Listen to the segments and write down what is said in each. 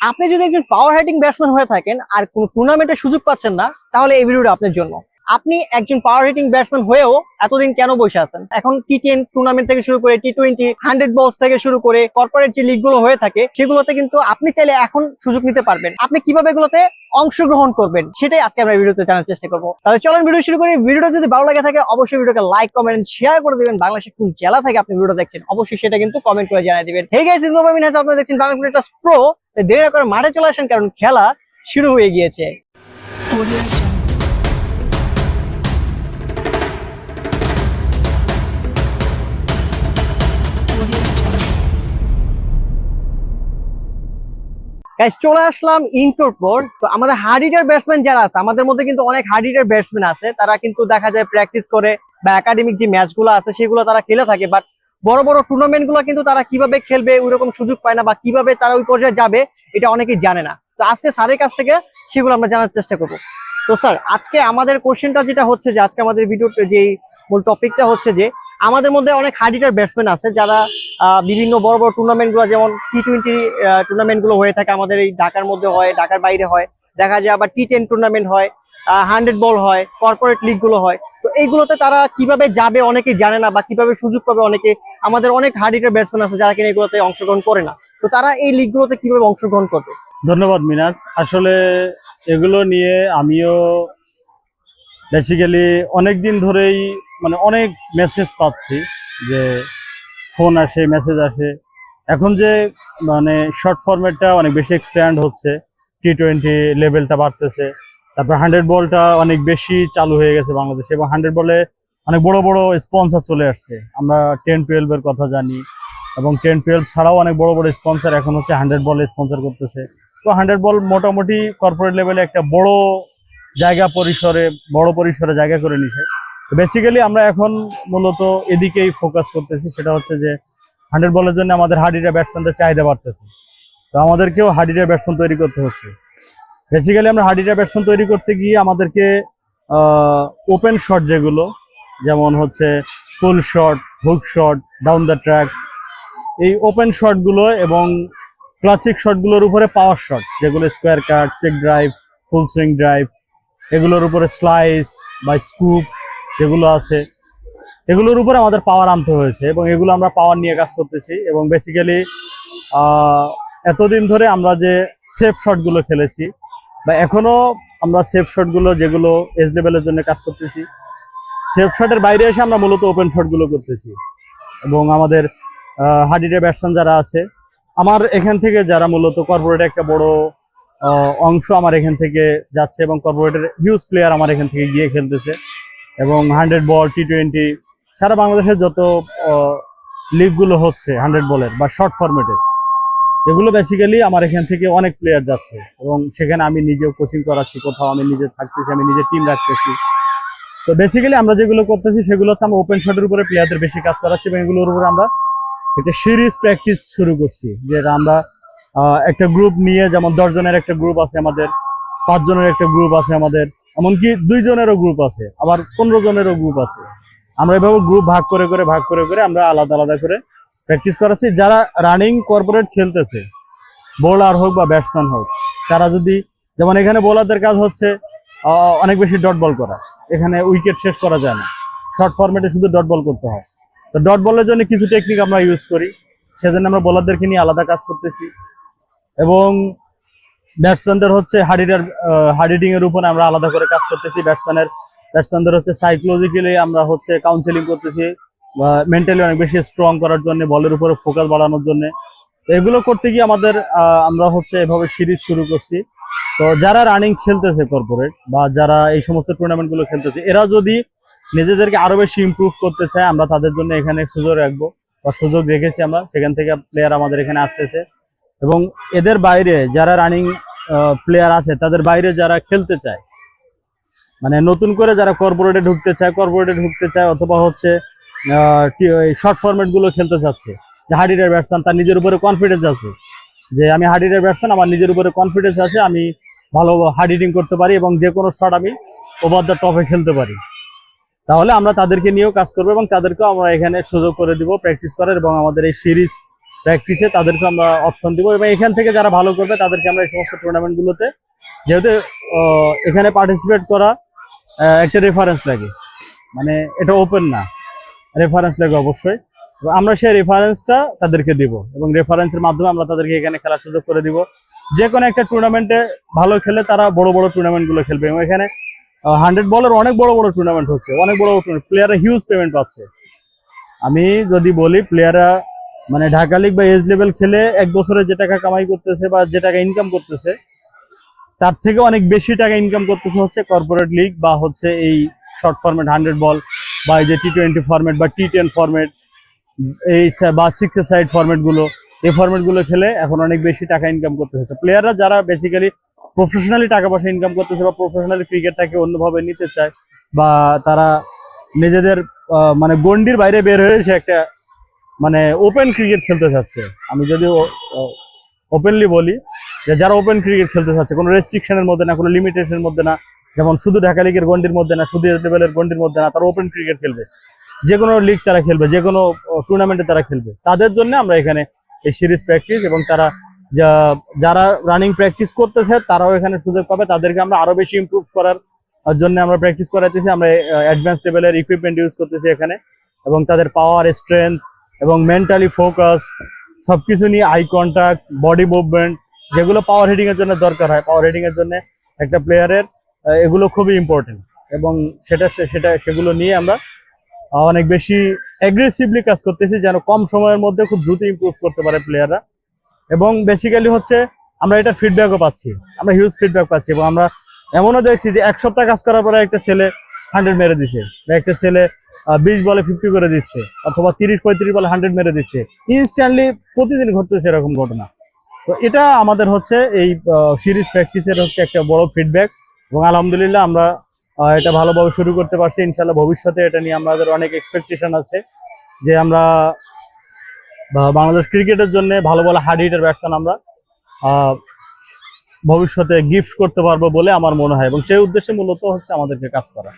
আপনি যদি একজন পাওয়ার হাইটিং ব্যাটসম্যান হয়ে থাকেন আর কোনো টুর্নামেন্টে সুযোগ পাচ্ছেন না, তাহলে এই ভিডিওটা আপনার জন্য। আপনি একজন পাওয়ার হিটিং ব্যাটসম্যান হয়েও এতদিন কেন বসে আছেন? এখন টি টেন টুর্নামেন্ট থেকে শুরু করে টি টোয়েন্টি হান্ড্রেড বলস থেকে শুরু করে কর্পোরেট যে লিগগুলো হয়ে থাকে, সেগুলোতে কিন্তু আপনি চাইলে এখন সুযোগ নিতে পারবেন। আপনি কীভাবে এগুলোতে অংশগ্রহণ করবেন, সেটাই আজকে আমরা ভিডিওতে জানার চেষ্টা করব। তাহলে চলেন ভিডিও শুরু করি। ভিডিওটা যদি ভালো লাগে থাকে, অবশ্যই ভিডিওকে লাইক কমেন্ট শেয়ার করে দিবেন। বাংলাদেশের কোন জেলা থেকে আপনি ভিডিও দেখছেন, অবশ্যই সেটা কিন্তু কমেন্ট করে জানিয়ে দিবেন। হে গাইস ইসমো মিনাজ আপনারা দেখছেন বাংলা ক্রিকেটার প্রো দেরি না করে মাঠে চলে আসেন, কারণ খেলা শুরু হয়ে গিয়েছে। চলে আসলাম ইন্টোর পর। তো আমাদের হার্ড হিটার ব্যাটসম্যান যারা আছে, আমাদের মধ্যে কিন্তু অনেক হার্ড হিটার ব্যাটসম্যান আছে। তারা কিন্তু দেখা যায় প্র্যাকটিস করে বা একাডেমিক যে ম্যাচগুলো আছে, সেগুলো তারা খেলে থাকে বাট বড় বড় টুর্নামেন্টগুলো কিন্তু তারা কীভাবে খেলবে, ওইরকম সুযোগ পায় না বা কীভাবে তারা ওই পর্যায়ে যাবে, এটা অনেকেই জানে না। তো আজকে স্যারের কাছ থেকে সেগুলো আমরা জানার চেষ্টা করব। তো স্যার, আজকে আমাদের কোশ্চেনটা যেটা হচ্ছে যে, আজকে আমাদের ভিডিওর যে মূল টপিকটা হচ্ছে যে, আমাদের মধ্যে অনেক হার্ড হিটার ব্যাটসম্যান আছে যারা বিভিন্ন বড় বড় টুর্নামেন্টগুলো যেমন টি টোয়েন্টি টুর্নামেন্টগুলো হয়ে থাকে, আমাদের এই ঢাকার মধ্যে হয়, ঢাকার বাইরে হয়, দেখা যায় আবার টি টেন টুর্নামেন্ট হয়। হান্ড্রেড বল হয় কর্পোরেট লিগগুলো হয়। তো এইগুলোতে তারা কীভাবে যাবে অনেকে জানে না বা কীভাবে সুযোগ পাবে অনেকে। আমাদের অনেক হার্ড হিটার ব্যাটসম্যান আছে যারা কিনা এগুলোতে অংশগ্রহণ করে না। তো তারা এই লিগ গুলোতে কীভাবে অংশগ্রহণ করবে? ধন্যবাদ, মিনাজ। আসলে এগুলো নিয়ে আমিও বেসিক্যালি অনেক দিন ধরেই মানে অনেক মেসেজ পাচ্ছি যে ফোন আসে মেসেজ আসে। এখন যে মানে শর্ট ফরম্যাটটা অনেক বেশি এক্সপ্যান্ড হচ্ছে টি টোয়েন্টি লেভেলটা বাড়তেছে। তারপর হান্ড্রেড বলটা অনেক বেশি চালু হয়ে গেছে বাংলাদেশে এবং হান্ড্রেড বলে অনেক বড় বড় স্পন্সর চলে আসছে। আমরা টেন টুয়েলভের কথা জানি এবং টেন টুয়েলভ ছাড়াও অনেক বড় বড় স্পন্সর এখন হচ্ছে হান্ড্রেড বল স্পন্সর করতেছে। তো হান্ড্রেড বল মোটামুটি কর্পোরেট লেভেলে একটা বড় জায়গা পরিসরে, বড় পরিসরে জায়গা করে নিছে। বেসিক্যালি আমরা এখন মূলত এদিকেই ফোকাস করতেছি, সেটা হচ্ছে যে হান্ড্রেড বলের জন্য আমাদের হার্ডিটা ব্যাটসম্যানদের চাহিদা বাড়তেছে। তো আমাদেরকেও হার্ডিটা ব্যাটসম্যান তৈরি করতে হচ্ছে। বেসিক্যালি আমরা হার্ডিটা ব্যাটসম্যান তৈরি করতে গিয়ে আমাদেরকে ওপেন শট যেগুলো, যেমন হচ্ছে pull shot hook shot down the track এই ওপেন শটগুলো এবং ক্লাসিক শটগুলোর উপরে পাওয়ার শট যেগুলো square cut check drive full swing drive এগুলোর উপরে স্লাইস বা স্কুপ যেগুলো আছে, এগুলোর উপরে আমাদের পাওয়ার আনতে হয়েছে এবং এগুলো আমরা পাওয়ার নিয়ে কাজ করতেছি এবং বেসিক্যালি এতদিন ধরে আমরা যে সেফ শটগুলো খেলেছি বা এখনও আমরা সেফ শটগুলো যেগুলো এজ লেভেলের জন্য কাজ করতেছি সেফ শটের বাইরে এসে আমরা মূলত ওপেন শটগুলো করতেছি। এবং আমাদের হার্ডিডে ব্যাটসম্যান যারা আছে, আমার এখান থেকে যারা মূলত কর্পোরেট একটা বড় অংশ আমার এখান থেকে যাচ্ছে এবং কর্পোরেটের হিউজ প্লেয়ার আমার এখান থেকে গিয়ে খেলতেছে। এবং হান্ড্রেড বল টি টোয়েন্টি সারা বাংলাদেশের যত লিগগুলো হচ্ছে হান্ড্রেড বলের বা শর্ট ফরম্যাটের এগুলো বেসিক্যালি আমার এখান থেকে অনেক প্লেয়ার যাচ্ছে এবং সেখানে আমি নিজেও কোচিং করাচ্ছি, কোথাও আমি নিজে থাকতেছি, আমি নিজে টিম রাখতেছি। তো বেসিক্যালি আমরা যেগুলো করতেছি সেগুলো হচ্ছে আমরা ওপেন শটের উপরে প্লেয়ারদের বেশি কাজ করাচ্ছি এবং এগুলোর উপরে আমরা একটা সিরিজ প্র্যাকটিস শুরু করছি, যেটা আমরা একটা গ্রুপ নিয়ে যেমন দশজনের একটা গ্রুপ আছে আমাদের, পাঁচ জনের একটা গ্রুপ আছে আমাদের, এমনকি দুই জনেরও গ্রুপ আছে, আবার পনেরো জনেরও গ্রুপ আছে। আমরা এভাবে গ্রুপ ভাগ করে করে, ভাগ করে করে আমরা আলাদা আলাদা করে প্র্যাকটিস করাচ্ছি। যারা রানিং কর্পোরেট খেলতেছে বোলার হোক বা ব্যাটসম্যান হোক, তারা যদি, যেমন এখানে বোলারদের কাজ হচ্ছে অনেক বেশি ডট বল করা। এখানে উইকেট শেষ করা যায় না। শর্ট ফরম্যাটে শুধু ডট বল করতে হয়। তো ডট বলের জন্য কিছু টেকনিক আমরা ইউজ করি। সেজন্য আমরা বোলারদেরকে নিয়ে আলাদা কাজ করতেছি। এবং ব্যাটসম্যানদের হচ্ছে হার্ডিটিং এর উপরে আমরা আলাদা করে কাজ করতেছি। ব্যাটসম্যানের ব্যাটসম্যানদের হচ্ছে সাইকোলজিক্যালি আমরা হচ্ছে কাউন্সেলিং করতেছি। মেন্টালি অনেক বেশি স্ট্রং করার জন্য, বলের উপরে ফোকাস বাড়ানোর জন্য। এগুলো করতে গিয়ে আমাদের আমরা হচ্ছে এভাবে সিরিজ শুরু করছি। তো যারা রানিং খেলতেছে কর্পোরেট বা যারা এই সমস্ত টুর্নামেন্টগুলো খেলতেছে, এরা যদি নিজেদেরকে আরও বেশি ইমপ্রুভ করতে চায়, আমরা তাদের জন্য এখানে সুযোগ রাখব বা সুযোগ রেখেছি আমরা। সেখান থেকে প্লেয়ার আমাদের এখানে আসতেছে। এবং এদের বাইরে যারা রানিং প্লেয়ার আছে, তাদের বাইরে যারা খেলতে চায় মানে নতুন করে যারা কর্পোরেটে ঢুকতে চায় কর্পোরেটে ঢুকতে চায় অথবা হচ্ছে শর্ট ফরম্যাটগুলো খেলতে চাচ্ছে যে হার্ডিডের ব্যাটসম্যান তার নিজের উপরে কনফিডেন্স আছে। যে আমি হার্ডিডের ব্যাটসম্যান আমার নিজের উপরে কনফিডেন্স আছে, আমি ভালো হার্ড হিটিং করতে পারি এবং যে কোনো শট আমি ওভার দ্য টপে খেলতে পারি। তাহলে আমরা তাদেরকে নিয়েও কাজ করব এবং তাদেরকেও আমরা এখানে সুযোগ করে দিব প্র্যাকটিস করার এবং আমাদের এই সিরিজ প্র্যাকটিসে তাদেরকে আমরা অপশন দিব এবং এখান থেকে যারা ভালো করবে, তাদেরকে আমরা এই সমস্ত টুর্নামেন্টগুলোতে যেহেতু এখানে পার্টিসিপেট করা একটা রেফারেন্স লাগে। মানে এটা ওপেন না। রেফারেন্স লাগে অবশ্যই। আমরা সেই রেফারেন্সটা তাদেরকে দিব এবং রেফারেন্সের মাধ্যমে আমরা তাদেরকে এখানে খেলার সুযোগ করে দিব। যে কোনো একটা টুর্নামেন্টে ভালো খেলে তারা বড় বড় টুর্নামেন্টগুলো খেলবে এবং এখানে হান্ড্রেড বলের অনেক বড় বড় টুর্নামেন্ট হচ্ছে, অনেক বড় বড় প্লেয়াররা হিউজ পেমেন্ট পাচ্ছে। আমি যদি বলি প্লেয়াররা মানে ঢাকা লিগ বা এজ লেভেল খেলে এক বছরে যে টাকা কামাই করতেছে বা যে টাকা ইনকাম করতেছে, তার থেকে অনেক বেশি টাকা ইনকাম করতেছে হচ্ছে কর্পোরেট লিগ বা হচ্ছে এই শর্ট ফরম্যাট হান্ড্রেড বল বা এই যে টি টোয়েন্টি ফরম্যাট বা টি টেন ফরম্যাট এই বা সিক্স সাইড ফরম্যাটগুলো, এই ফরম্যাটগুলো খেলে এখন অনেক বেশি টাকা ইনকাম করতে হচ্ছে প্লেয়াররা যারা বেসিক্যালি প্রফেশনালি টাকা পয়সা ইনকাম করতেছে বা প্রফেশনালি ক্রিকেটটাকে অন্যভাবে নিতে চায় বা তারা নিজেদের মানে গন্ডির বাইরে বের হয়ে সে একটা মানে ওপেন ক্রিকেট খেলতে চাচ্ছে। আমি যদি ওপেনলি বলি যে যারা ওপেন ক্রিকেট খেলতে চাচ্ছে, কোনো রেস্ট্রিকশনের মধ্যে না, কোনো লিমিটেশনের মধ্যে না যেমন শুধু ঢাকা লিগের গন্ডির মধ্যে না, শুধু লেভেলের গন্ডির মধ্যে না, তারা ওপেন ক্রিকেট খেলবে। যে কোনো লিগ তারা খেলবে, যে কোনো টুর্নামেন্টে তারা খেলবে। তাদের জন্য আমরা এখানে এই সিরিজ প্র্যাকটিস এবং তারা যা- যারা রানিং প্র্যাকটিস করতেছে, তারাও এখানে সুযোগ পাবে। তাদেরকে আমরা আরও বেশি ইমপ্রুভ করার জন্য আমরা প্র্যাকটিস করাতেছি আমরা অ্যাডভান্স লেভেলের ইকুইপমেন্ট ইউজ করতেছি এখানে। এবং তাদের পাওয়ার স্ট্রেংথ এবং মেন্টালি ফোকাস সবকিছু নিয়ে আই কন্টাক্ট বডি মুভমেন্ট যেগুলো পাওয়ার হিটিং এর জন্য দরকার হয়। পাওয়ার হিটিং এর জন্য একটা প্লেয়ারের এগুলো খুবই ইম্পর্টেন্ট এবং সেটা সেটা সেগুলো নিয়ে আমরা অনেক বেশি অ্যাগ্রেসিভলি কাজ করতেছি যেন কম সময়ের মধ্যে খুব দ্রুত ইমপ্রুভ করতে পারে প্লেয়াররা এবং বেসিক্যালি হচ্ছে আমরা এটা ফিডব্যাকও পাচ্ছি, আমরা হিউজ ফিডব্যাক পাচ্ছি এবং আমরা এমনও দেখছি যে এক সপ্তাহ কাজ করার পরে একটা ছেলে হান্ড্রেড মেরে দিচ্ছে একটা ছেলে বিশ বলে ফিফটি করে দিচ্ছে অথবা তিরিশ, পঁয়ত্রিশ বলে হান্ড্রেড মেরে দিচ্ছে। ইনস্ট্যান্টলি প্রতিদিন ঘটতেছে এরকম ঘটনা। তো এটা আমাদের হচ্ছে এই সিরিজ প্র্যাকটিসের হচ্ছে একটা বড় ফিডব্যাক এবং আলহামদুলিল্লাহ আমরা এটা ভালোভাবে শুরু করতে পারছি। ইনশাল্লাহ ভবিষ্যতে এটা নিয়ে আমাদের অনেক এক্সপেকটেশন আছে যে আমরা বাংলাদেশ ক্রিকেটের জন্য ভালো ভালো হার্ড হিটার ব্যাটসম্যান আমরা ভবিষ্যতে গিফট করতে পারব বলে আমার মনে হয়। এবং সেই উদ্দেশ্যে মূলত হচ্ছে আমাদেরকে কাজ করা।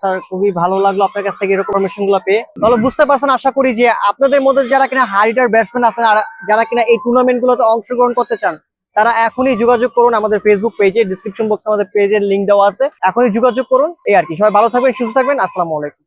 স্যার, খুবই ভালো লাগল আপনার কাছ থেকে এরকমগুলো পেয়ে। বুঝতে পারছেন, আশা করি যে আপনাদের মধ্যে যারা কিনা হাইটার ব্যাটসম্যান আছেন আর যারা কিনা এই টুর্নামেন্ট গুলোতে অংশগ্রহণ করতে চান তারা এখনই যোগাযোগ করুন আমাদের ফেসবুক পেজে ডিসক্রিপশন বক্সে আমাদের পেজের লিঙ্ক দেওয়া আছে। এখনই যোগাযোগ করুন, এই আর কি। সবাই ভালো থাকবেন, সুস্থ থাকবেন, আসসালামু আলাইকুম।